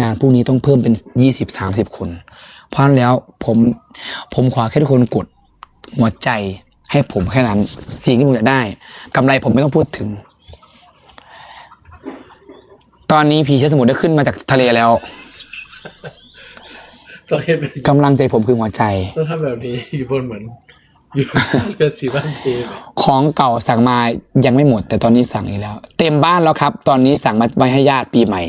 งานพรุ่งนี้ต้องเพิ่มเป็นยี่สิบสามสิบคน เพราะฉะนั้นแล้วผมผมขอแค่ทุกคนกดหัวใจให้ผมแค่นั้น สิ่งที่ผมอยากได้กำไรผมไม่ต้องพูดถึง ตอนนี้ผีเชื้อสมุทรได้ขึ้นมาจากทะเลแล้วต้องเห็นแบบกำลังใจผมคือหัวใจต้องทำแบบนี้อยู่บนเหมือนอยู่เกิดสีบ้านเพลของเก่าสั่งมายังไม่หมด แต่ตอนนี้สั่งอีกแล้ว เต็มบ้านแล้วครับ ตอนนี้สั่งมาไว้ให้ญาติปีใหม่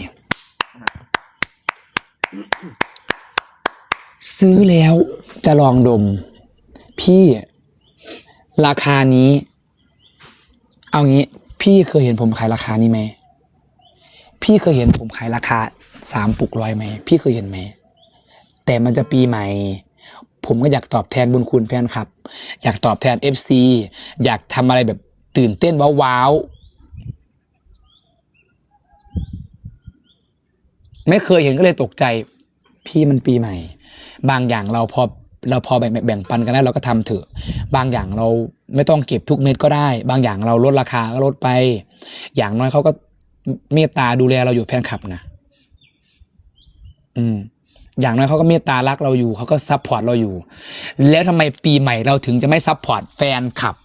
ซื้อแล้วจะลองดม พี่ราคานี้ เอางี้ พี่เคยเห็นผมขายราคานี้ไหมพี่เคยเห็นผมขายราคาสามปุกร้อยไหมพี่เคยเห็นไหมแต่มันจะปีใหม่ ผมก็อยากตอบแทนบุญคุณแฟนคลับ อยากตอบแทน FC อยากทำอะไรแบบตื่นเต้นว้าวไม่เคยเห็นก็เลยตกใจ พี่มันปีใหม่ บางอย่างเราพอเราพอแบ่งแบ่งปันกันได้เราก็ทำเถอะ บางอย่างเราไม่ต้องเก็บทุกเม็ดก็ได้ บางอย่างเราลดราคาก็ลดไป อย่างน้อยเขาก็เมตตาดูแลเราอยู่แฟนคลับนะอืม อย่างน้อยเขาก็เมตตารักเราอยู่เขาก็ซัพพอร์ตเราอยู่ แล้วทำไมปีใหม่เราถึงจะไม่ซัพพอร์ตแฟนคลับ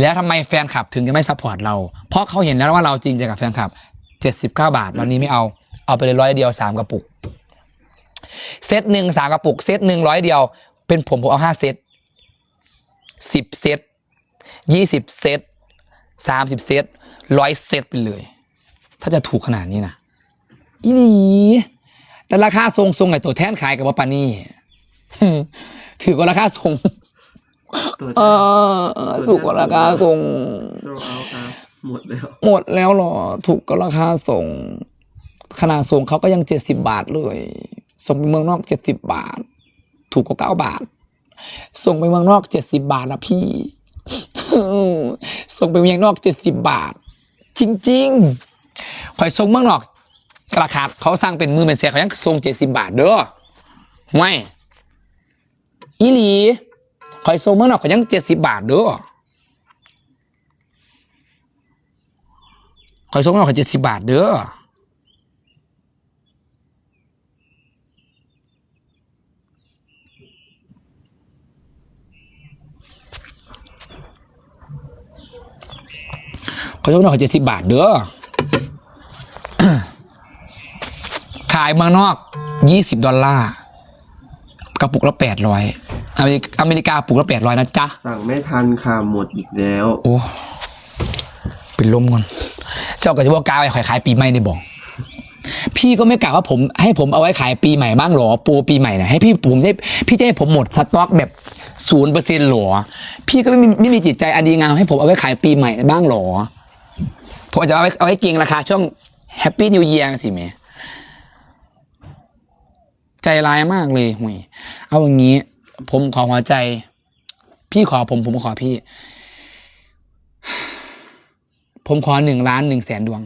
แล้วทำไมแฟนคลับถึงจะไม่ซัพพอร์ตเรา เพราะเขาเห็นแล้วว่าเราจริงใจกับแฟนคลับเจ็ดสิบเก้าบาทวันนี้ไม่เอา เอาไปเลยร้อยเดียวสามกระปุก เซตหนึ่งสามกระปุก เซตหนึ่งร้อยเดียว เป็นผมผมเอาห้าเซตสิบเซตยี่สิบเซตสามสิบเซตร้อยเซตไปเลย ถ้าจะถูกขนาดนี้นะอีหลีแต่ราคาทรงทรงไอ้ตัวแทนขายกับว่าปานนี่ถือกว่าราคาทรงตัวเออถูกกว่าราคาส่งโซเอาครับหมดแล้วหมดแล้วเหรอ ถูกกว่าราคาส่ง ขนาดส่งเขาก็ยังเจ็ดสิบาทเลย ส่งไปเมืองนอกเจ็ดสิบบาท ถูกกว่าเก้าบาท ส่งไปเมืองนอกเจ็ดสิบบาทนะพี่ส่งไปเมืองนอกเจ็ดสิบบาท จริงๆข่อยส่งเมืองนอกราคาเขาสร้างเป็นมือเป็นเสียเขายังส่งเจ็ดสิบบาทเด้อไม่อีหลีข่อยส่งเมืองนอกเขายังเจ็ดสิบบาทเด้อข่อยส่งเมืองนอกเขาเจ็ดสิบบาทเด้อ เขายกนอกเขาเจ็ดสิบบาทเด้อขายเมืองนอกยี่สิบดอลลาร์กระปุกละแปดร้อยอเมริกอเมริกาปุกละแปดร้อยนะจ๊ะ สั่งไม่ทันค่ะหมดอีกแล้ว โอ้เป็นลมก่อน เจ้าก็จะว่ากาไปขายขายปีใหม่ในบอก พี่ก็ไม่กล่าวว่าผมให้ผมเอาไว้ขายปีใหม่บ้างหรอ ปูปีใหม่นะให้พี่ผมจะพี่จะให้ผมหมดสต็อกแบบศูนย์เปอร์เซ็นต์หรอ พี่ก็ไม่มีไม่มีจิตใจอันดีงามให้ผมเอาไว้ขายปีใหม่บ้างหรอ ผมอาจจะเอาไว้เอาไว้เก่งราคาช่วงแฮปปี้นิวเยียร์สิเมใจร้ายมากเลยหุยเอาอย่างนี้ ผมขอหัวใจ พี่ขอผมผมขอพี่ ผมขอหนึ่งล้านหนึ่งแสนดวง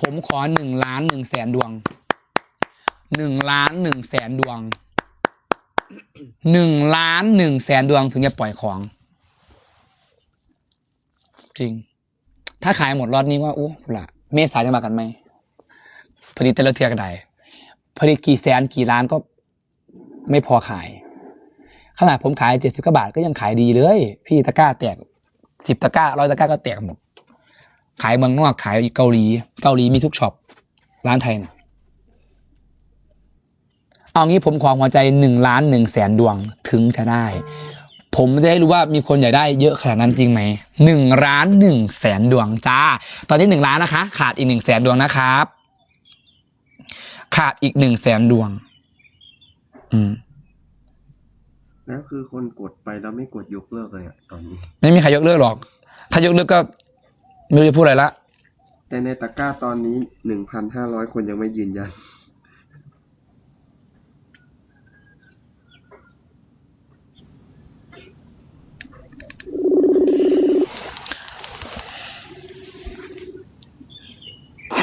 ผมขอหนึ่งล้านหนึ่งแสนดวงหนึ่งล้านหนึ่งแสนดวงหนึ่งล้านหนึ่งแสนดวงถึงจะปล่อยของ จริง ถ้าขายหมดรอดนี้ว่าอู้ละเมษาจะมากันไหมผลิตแต่ละเทือกระไดผลิตกี่แสนกี่ล้านก็ไม่พอขาย ขนาดผมขายเจ็ดสิบกว่าบาทก็ยังขายดีเลย พี่ตะกร้าแตกสิบตะกร้าร้อยตะกร้าก็แตกหมด ขายเมืองนอกขายเกาหลี เกาหลีมีทุกช็อปร้านไทยนะเอางี้ผมขอหัวใจหนึ่งล้านหนึ่งแสนดวงถึงจะได้ ผมจะได้รู้ว่ามีคนอยากได้เยอะขนาดนั้นจริงไหมหนึ่งล้านหนึ่งแสนดวงจ้า ตอนนี้หนึ่งล้านนะคะ ขาดอีกหนึ่งแสนดวงนะครับ ขาดอีกหนึ่งแสนดวง อืมแล้วคือคนกดไปแล้วไม่กดยกเลิกเลยอะตอนนี้ ไม่มีใครยกเลิกหรอก ถ้ายกเลิกก็ไม่รู้จะพูดอะไรละ แต่ในตะกร้าตอนนี้หนึ่งพันห้าร้อยคนยังไม่ยืนยัน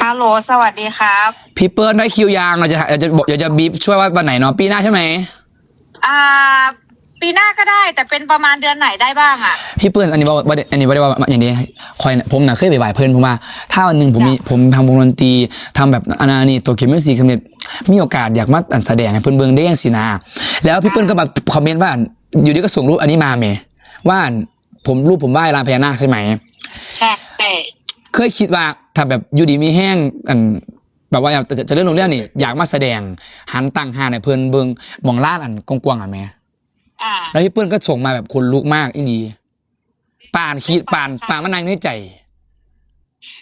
ฮัลโหลสวัสดีครับ พี่เปิ้ลได้คิวยางเราจะเราจะบอกเราจะบีบช่วยว่าวันไหนเนาะปีหน้าใช่ไหมอ่า ปีหน้าก็ได้แต่เป็นประมาณเดือนไหนได้บ้างอะ พี่เปิ้ลอันนี้ว่าว่าอันนี้ว่าได้ว่าอย่างนี้คอยผมน่ะเคยไปไหว้เพื่อนผมว่า ถ้าวันหนึ่งผมมีผมทำวงดนตรีทำแบบอนานี่ตัวเกมมิวสิกสำเร็จมีโอกาสอยากมาอันแสดงให้เพื่อนเบิ่งได้ยังสินะแล้วพี่เปิ้ลก็มาคอมเมนต์ว่าอยู่ดีก็ส่งรูปอันนี้มาเมว่าผมรูปผมไหว้ลานพญานาคใช่ไหม ใช่ เคยคิดว่า ถ้าแบบอยู่ดีมีแห้งอันแบบว่าจะจะเรื่องโรงเรื่องนี่อยากมาแสดงหันตังหาในเพื่อนเบิ่งหมองล่านอันกว้างๆอะแม่อ่าแล้วพี่เปิ้ลก็ส่งมาแบบคนลุกมากอีนีป่านคิดป่านป่านมันนางในใจ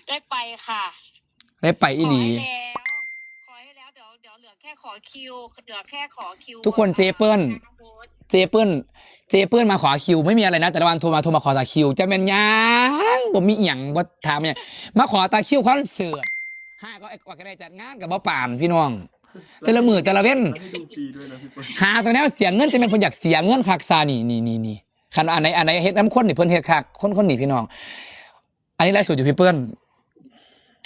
ได้ไปค่ะ ได้ไปอีขอหลีให้แล้วขอให้แล้วเดี๋ยวเดี๋ยวเหลือแค่ขอคิวเหลือแค่ขอคิวทุกคนเจเปิ้ล เจเปิ้ลเจเปิ้ลมาขอคิว ไม่มีอะไรนะ แต่ละวันโทรมาโทรมาขอตาคิวจะเป็นยังผมมีอย่างว่าถามเนี่ยมาขอตาคิวคอนเสิร์ตห้าก็ไอ้กว่าก็ได้จัดงานกับบ่ป่านพี่น้อง แต่ละมือแต่ละเว้นหาตัวนี้เสียเงินจะเป็นคนอยากเสียเงินคักซานี่นี่นี่นี่คันอันไหนอันไหนเฮ็ดน้ำข้นนี่เพิ่นเฮ็ดคักคนคนนี่พี่น้อง อันนี้ไลฟ์สดอยู่พี่เปิ้ล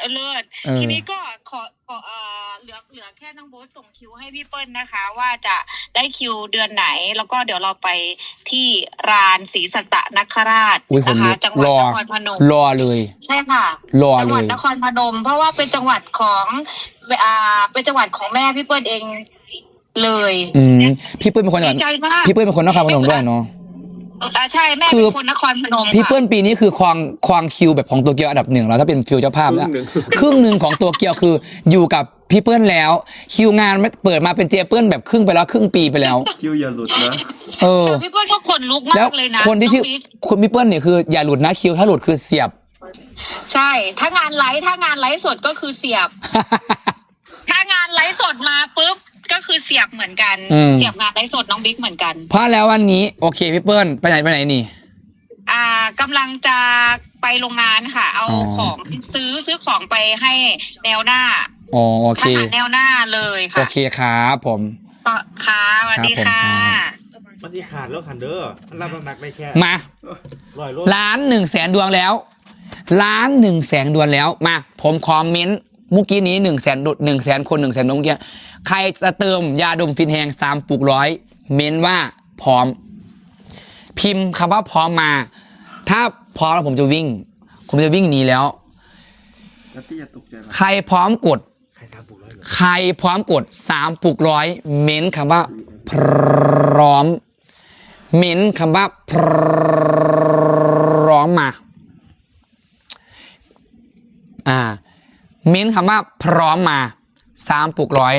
เออเลิศเออ ทีนี้ก็ขอขอเอ่อเหลือเหลือแค่น้องโบ๊ทส่งคิวให้พี่เปิ้ลนะคะ ว่าจะได้คิวเดือนไหน แล้วก็เดี๋ยวเราไปที่รานศรีสัตนคราชอุ้ยคนนะลุคะกจังหวัดรอนครพนมรอเลย ใช่ค่ะ รอจังเลหวัดย นครพนม เพราะว่าเป็นจังหวัดของอ่าเป็นจังหวัดของแม่พี่เปิ้ลเองเลยอืมพี่เปิ้ลเป็นคนจังหดีวัดใจมากพี่เปิ้ลเป็นคนนครพนมด้วยเนาะ อ่าใช่แม่คือเป็นคนนครพนมพี่ค่ะเปิ้ลปีนี้คือควางควางคิวแบบของตัวเกียวอันดับหนึ่งแล้วถ้าเป็นฟิวเจ้าภาพครึ่แล้วงหนึ่งครึ่งหนึ่งของตัวเกียวคืออยู่กับพี่เปิ้ลแล้ว คิวงานไม่เปิดมาเป็นเจเปิ้ลแบบครึ่งไปแล้วครึ่งปีไปแล้ว คิวอย่าหลุดนะ เออ แต่พี่เปิ้ลก็ขนลุกแล้วมากเลยนะคนที่ชื่อองบิ๊กคุณพี่เปิ้ลเนี่ยคืออย่าหลุดนะคิวถ้าหลุดคือเสียบ ใช่ ถ้างานไลฟ์ถ้างานไลฟ์สดก็คือเสียบ ถ้างานไลฟ์สดมาปุ๊บ ก็คือเสียบเหมือนกัน อืม เสียบงานไลฟ์สดน้องบิ๊กเหมือนกัน เพราะแล้ววันนี้โอเคพี่เปิ้ลไปไหนไปไหนนี่ อ่ากำลังจะไปโรงงานค่ะ เอาอ๋อ ของซื้อซื้อของไปให้แนวหน้าอ๋อโอทเค หารแนวหน้าเลยโอค่ะเคครับผม ก็ค่ะสวัสดีครับผมค่ะครับ มันที่ขาดแล้วขันเด้อมันรับน้ำหนักได้แค่มา ร้อยโล ล้านหนึ่งแสนดวงแล้ว ล้านหนึ่งแสนดวงแล้ว มา ผมคอมเมนต์ เมื่อกี้นี้หนึ่งแสนหนึ่งแสนคนหนึ่งแสนดวงเมื่อกี้ใครจะเติมยาดมฟินแหงสามปุกร้อย เม้นว่าพร้อม พิมพ์คำว่าพร้อมมา ถ้าพร้อมแล้วผมจะวิ่ง ผมจะวิ่งหนีแล้วแล้วพี่อย่าตกใจนะใครพร้อมกดใครทำบุกร้อยเหรอใครพร้อมกดสามปุกร้อย เม้นคำว่า พร้อม เม้นคำว่าพร้อมมา อ่าเมิ้นคำว่าพร้อมมาสามปลุกร้อย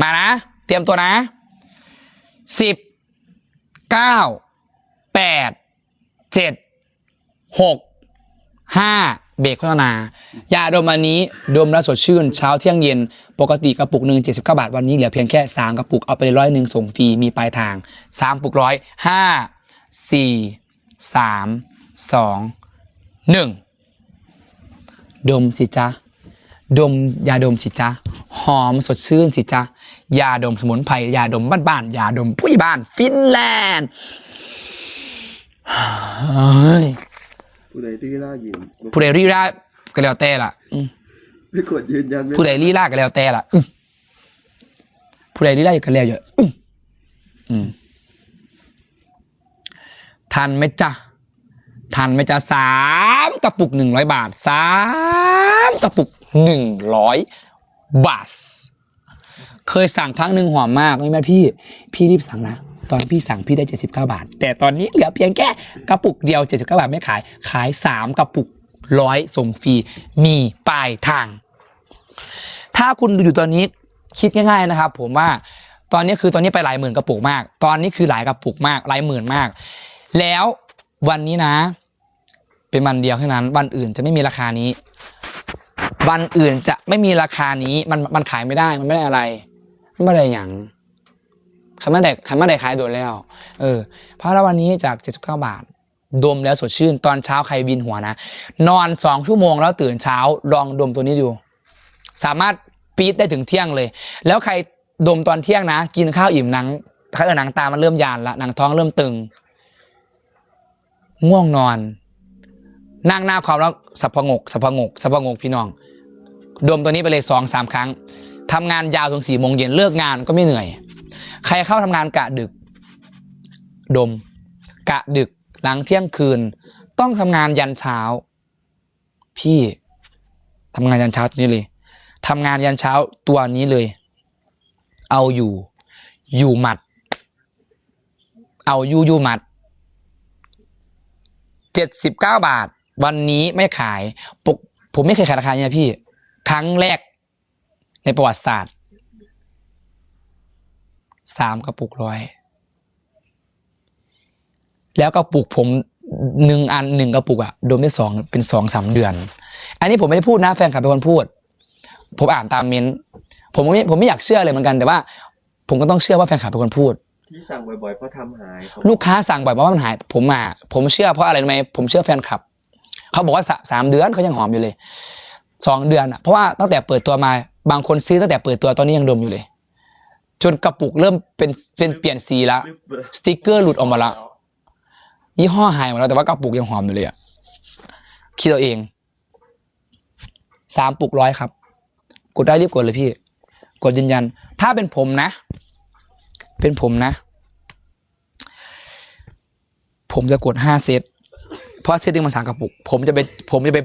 มานะ เตรียมตัวนะสิบเก้าแปดเจ็ดหกห้าเบรกโฆษณายาดมอันนี้ดมแล้วสดชื่น เช้าเที่ยงเย็น ปกติกระปุกหนึ่งเจ็ดสิบเก้าบาท วันนี้เหลือเพียงแค่สามกระปุก เอาไปร้อยหนึ่งส่งฟรี มีปลายทางสามปุกร้อยห้าสี่สามสองหนึ่งดมสิจ๊ะ ดมยาดมสิจ๊ะหอมสดชื่นสิจ๊ะยาดมสมุนไพรยาดมบ้านๆยาดมผู้ใหญ่บ้าน ฟินแลนด์เฮ้ยผู้ใดที่ล่าหญิงผู้ใดรีราก็แล้วแต่ล่ะอืมไม่กดยืนยันไม่ผู้ใดรีราก็แล้วแต่ล่ะอืมผู้ใดรีราก็แล้วเยอะอืมอืมทันไหมจ๊ะทันไหมจ๊ะสามกระปุกหนึ่งร้อยบาทสามกระปุก หนึ่งร้อยบาท เคยสั่งครั้งหนึ่งหอมมากไม่แม่พี่ พี่รีบสั่งนะ ตอนพี่สั่งพี่ได้ 79 บาท แต่ตอนนี้เหลือเพียงแค่กระปุกเดียว 79 บาทไม่ขาย ขาย 3 กระปุกร้อยส่งฟรีมีปลายทาง ถ้าคุณดูอยู่ตอนนี้คิดง่าย ๆนะครับ ผมว่าตอนนี้คือตอนนี้ไปหลายหมื่นกระปุกมาก ตอนนี้คือหลายกระปุกมากหลายหมื่นมาก แล้ววันนี้นะ เป็นวันเดียวเท่นั้น วันอื่นจะไม่มีราคานี้ วันอื่นจะไม่มีราคานี้ มันมันขายไม่ได้ มันไม่ได้อะไรมันไม่ได้อย่างคันไม่ได้คันไม่ได้ขายโดนแล้ว เออ เพราะแล้ววันนี้จาก 79 บาท ดมแล้วสดชื่น ตอนเช้าใครวินหัวนะ นอนสองชั่วโมงแล้วตื่นเช้า ลองดมตัวนี้ดู สามารถปี๊ดได้ถึงเที่ยงเลย แล้วใครดมตอนเที่ยงนะ กินข้าวอิ่มหนังถ้าเกิดหนังตามันเริ่มยานละหนังท้องเริ่มตึง ง่วงนอน นั่งหน้าความแล้วสับพงกสับพงกสับพงกพี่น้อง ดมตัวนี้ไปเลยสองสามครั้งทำงานยาวถึงสี่โมงเย็นเลิกงานก็ไม่เหนื่อย ใครเข้าทำงานกะดึก ดม กะดึกหลังเที่ยงคืน ต้องทำงานยันเช้า พี่ทำงานยันเช้าตัวนี้เลยทำงานยันเช้าตัวนี้เลย เอาอยู่ อยู่หมัด เอาอยู่อยู่หมัดเจ็ดสิบเก้าบาท วันนี้ไม่ขายปกผมไม่เคยขายราคาเนี้ยพี่ ครั้งแรกในประวัติศาสตร์สามกระปุกร้อย แล้วกระปุกผมหนึ่งอันหนึ่งกระปุกอะโดนได้สองเป็นสองสามเดือน อันนี้ผมไม่ได้พูดนะแฟนคลับเป็นคนพูด ผมอ่านตามเม้นต์ผมไม่ผมไม่อยากเชื่อเลยเหมือนกันแต่ว่า ผมก็ต้องเชื่อว่าแฟนคลับเป็นคนพูด ที่สั่งบ่อยๆเพราะทำหายเขาลูกค้าสั่งบ่อยว่ามันหาย ผมอะผมเชื่อเพราะอะไรรู้ไหมผมเชื่อแฟนคลับ เขาบอกว่าสาสามเดือนเขายังหอมอยู่เลย สองเดือนอะเพราะว่าตั้งแต่เปิดตัวมา บางคนซื้อตั้งแต่เปิดตัวตอนนี้ยังดมอยู่เลย จนกระปุกเริ่มเป็นเป็นเปลี่ยนสีล้วสติกเกอร์หลุดออกมาล้วยี่ห้อหายหมดแล้วแต่ว่ากระปุกยังหอมอยู่เลยอะคิดเอาเองสามปุกร้อยครับ กดได้รีบกดเลยพี่ กดยืนยัน ถ้าเป็นผมนะ เป็นผมนะ ผมจะกดห้าเซตเพราะเซตหนึงมันสามกระปุก ผมจะไปผมจะไป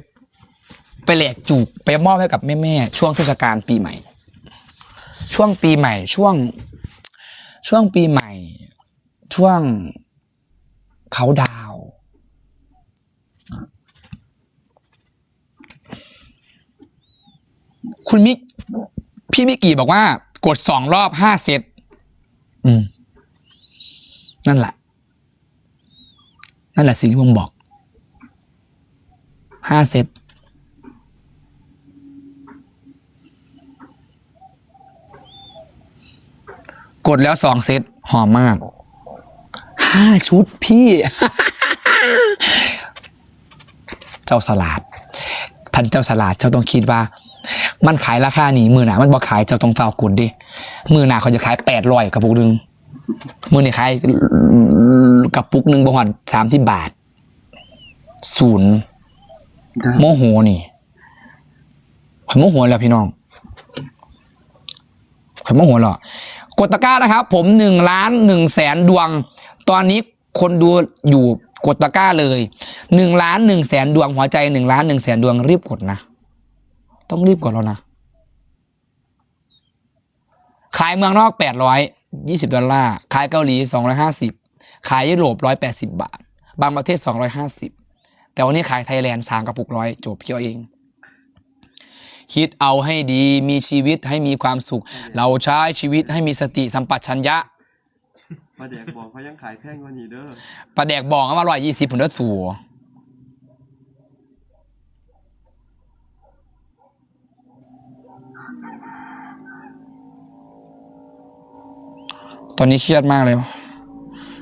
ไปแหลกจูกไปมอบให้กับแม่ๆช่วงเทศกาลปีใหม่ ช่วงปีใหม่ช่วง ช่วงปีใหม่ ช่วงเขาดาว คุณมิกพี่มิกกี้บอกว่ากดสองรอบห้าเซตอืม นั่นแหละ นั่นแหละสิ่งที่ผมบอกห้าเซต กดแล้วสองเซตหอมมากห้าชุดพี่ เจ้าสลัดท่านเจ้าสลัดเจ้าต้องคิดว่า มันขายราคานี้มือหนามันบอกขายเจ้าต้องฟาวกุดดิมือหนาเขาจะขายแปดร้อยกระปุกหนึ่งมือนี่ขายกระปุกหนึ่งบหอนสามที่บาทศูนย์ได้โมโหนี่ข่อยโมโหแล้วพี่น้องข่อยโมโหหรอ กดตะกร้านะครับ ผมหนึ่งล้านหนึ่งแสนดวง ตอนนี้คนดูอยู่กดตะกร้าเลยหนึ่งล้านหนึ่งแสนดวงหัวใจหนึ่งล้านหนึ่งแสนดวงรีบกดนะ ต้องรีบกดแล้วนะ ขายเมืองนอกแปดร้อยยี่สิบดอลลาร์ ขายเกาหลีสองร้อยห้าสิบขายยุโรปร้อยแปดสิบาท บางประเทศสองร้อยห้าสิบแต่วันนี้ขายไทยแลนด์สามกระปุกร้อยจบเกี่ยวเอง คิดเอาให้ดีมีชีวิตให้มีความสุข เราใช้ชีวิตให้มีสติสัมปชัญญะมาแดกบอกเขายังขายแพงกว่านี้เด้อประแดกบองเอามาร้อยยี่สิบผลได้สูตอนนี้เครียดมากเลย